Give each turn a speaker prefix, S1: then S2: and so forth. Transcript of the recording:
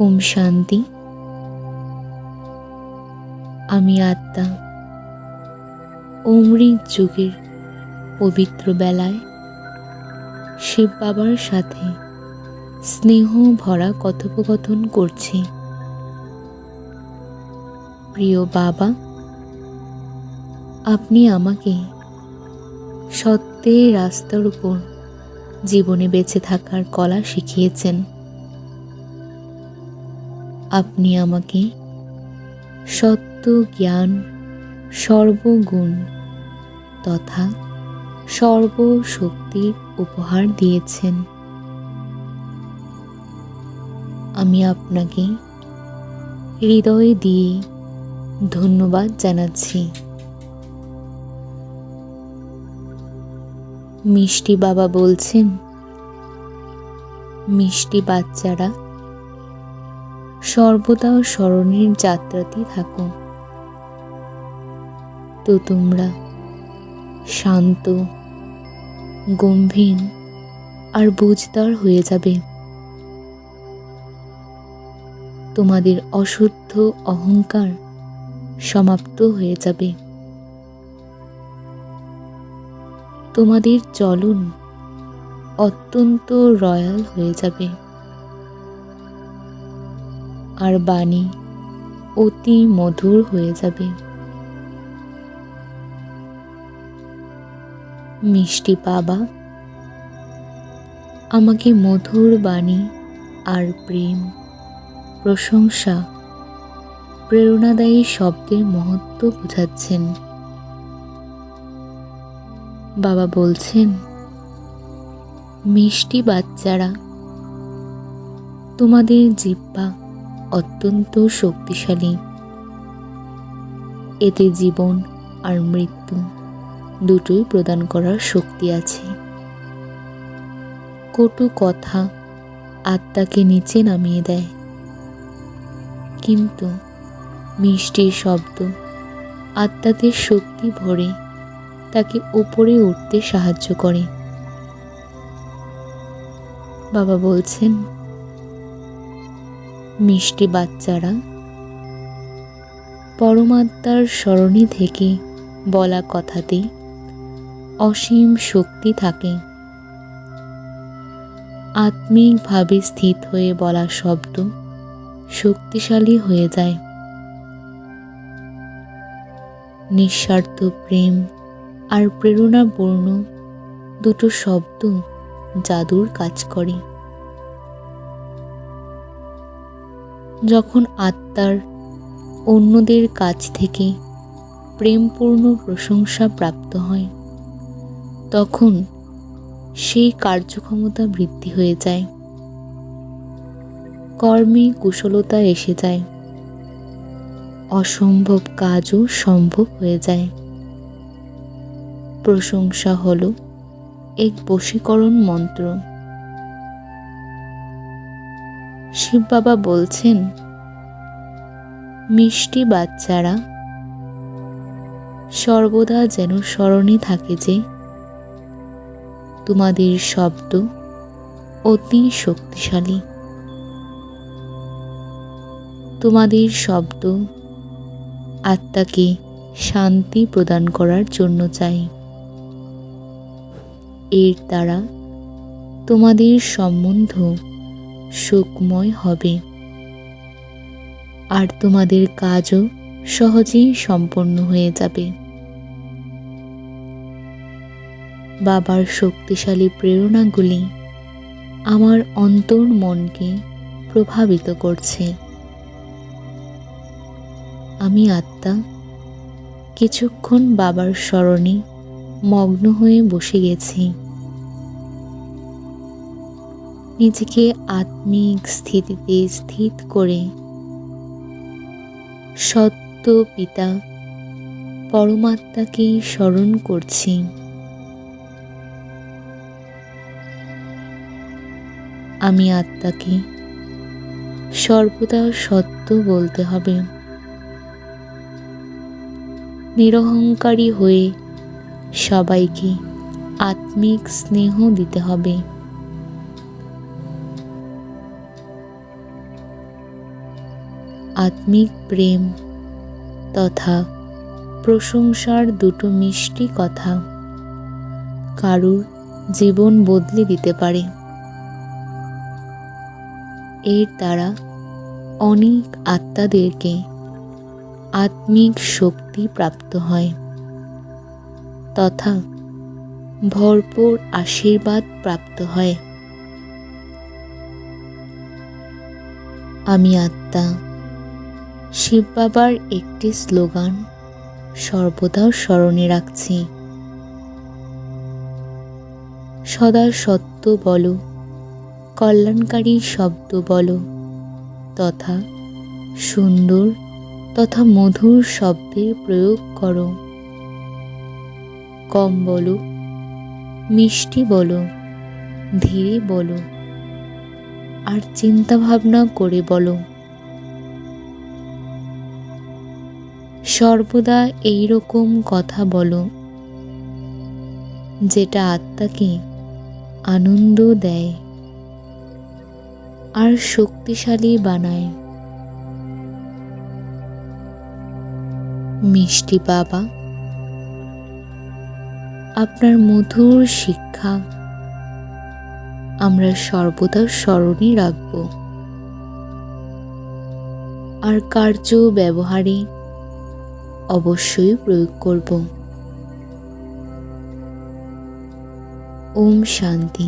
S1: ওম শান্তি। আমি আত্মা। অমৃত যুগের পবিত্র বেলায় শিব বাবার সাথে স্নেহ ভরা কথোপকথন করছি। প্রিয় বাবা, আপনি আমাকে সত্যের রাস্তার উপর জীবনে বেঁচে থাকার কলা শিখিয়েছেন। আপনি আমাকে সত্য জ্ঞান, সর্বগুণ তথা সর্বশক্তির উপহার দিয়েছেন। আমি আপনাকে হৃদয় দিয়ে ধন্যবাদ জানাচ্ছি। মিষ্টি বাবা বলছেন, মিষ্টি বাচ্চারা সর্বদা স্মরণের যাত্রাতে থাকো। তো তোমরা শান্ত, গম্ভীর আর বুঝদার হয়ে যাবে। তোমাদের অশুদ্ধ অহংকার সমাপ্ত হয়ে যাবে। তোমাদের চলন অত্যন্ত রয়্যাল হয়ে যাবে। আর বাণী অতি মধুর হয়ে যাবে। মিষ্টি বাবা, আমাকে মধুর বাণী আর প্রেম, প্রশংসা, প্রেরণাদায়ী শব্দের মহত্ব বোঝাচ্ছেন। বাবা বলছেন, মিষ্টি বাচ্চারা, তোমাদের জিব্বা অত্যন্ত শক্তিশালী। এতে জীবন আর মৃত্যু দুটোই প্রদান করার শক্তি আছে। কটু কথা আত্মাকে নিচে নামিয়ে দেয়। কিন্তু মিষ্টি শব্দ আত্মাতে শক্তি ভরে তাকে উপরে উঠতে সাহায্য করে। বাবা বলছেন মিষ্টি বাচ্চারা। পরমাত্মার স্মরণী থেকে বলা কথাতে অসীম শক্তি থাকে। আত্মিকভাবে স্থিত হয়ে বলা শব্দ শক্তিশালী হয়ে যায়। নিঃস্বার্থ প্রেম আর প্রেরণাপূর্ণ দুটো শব্দ জাদুর কাজ করে। যখন আত্মার অন্যদের কাছ থেকে প্রেমপূর্ণ প্রশংসা প্রাপ্ত হয়, তখন সেই কার্যক্ষমতা বৃদ্ধি হয়ে যায়। কর্মে কুশলতা এসে যায়। অসম্ভব কাজও সম্ভব হয়ে যায়। প্রশংসা হল এক বশীকরণ মন্ত্র। শিব বাবা বলছেন, মিষ্টি বাচ্চারা, সর্বদা যেন স্মরণে থাকে যে তোমাদের শব্দ অতি শক্তিশালী। তোমাদের শব্দ আত্মাকে শান্তি প্রদান করার জন্য চাই। এর দ্বারা তোমাদের সম্বন্ধ সুখময় হবে। আর তোমাদের কাজও সহজেই সম্পন্ন হয়ে যাবে। বাবার শক্তিশালী প্রেরণাগুলি আমার অন্তর মনকে প্রভাবিত করছে। আমি আত্মা কিছুক্ষণ বাবার স্মরণে মগ্ন হয়ে বসে গেছি। নিজেকে আত্মিক স্থিতিতে স্থিত করে। সত্য পিতা, পরমাত্মাকে স্মরণ করছি। আমি আত্মাকে সর্বদা সত্য বলতে হবে। নিরহংকারী হয়ে সবাইকে আত্মিক স্নেহ দিতে হবে। আত্মিক প্রেম তথা প্রশংসার দুটো মিষ্টি কথা। কারুর জীবন বদলে দিতে পারে। এর দ্বারা অনেক আত্মাদেরকে আত্মিক শক্তি প্রাপ্ত হয় তথা ভরপুর আশীর্বাদ প্রাপ্ত হয়। আমি আত্মা শিব বাবার একটি স্লোগান, সর্বদা স্মরণে রাখছি। সদা সত্য বলো, কল্যাণকারী শব্দ বলো, তথা সুন্দর তথা মধুর শব্দের প্রয়োগ করো। কম বলো, মিষ্টি বলো, ধীরে বলো, আর চিন্তা ভাবনা করে বলো। সর্বদা এই রকম কথা বলো, যেটা আত্মাকে আনন্দ দেয় আর শক্তিশালী বানায়। মিষ্টি বাবা, আপনার মধুর শিক্ষা আমরা সর্বদা স্মরণে রাখব। আর কার্য ব্যবহারে অবশ্যই প্রয়োগ করব। ওম শান্তি।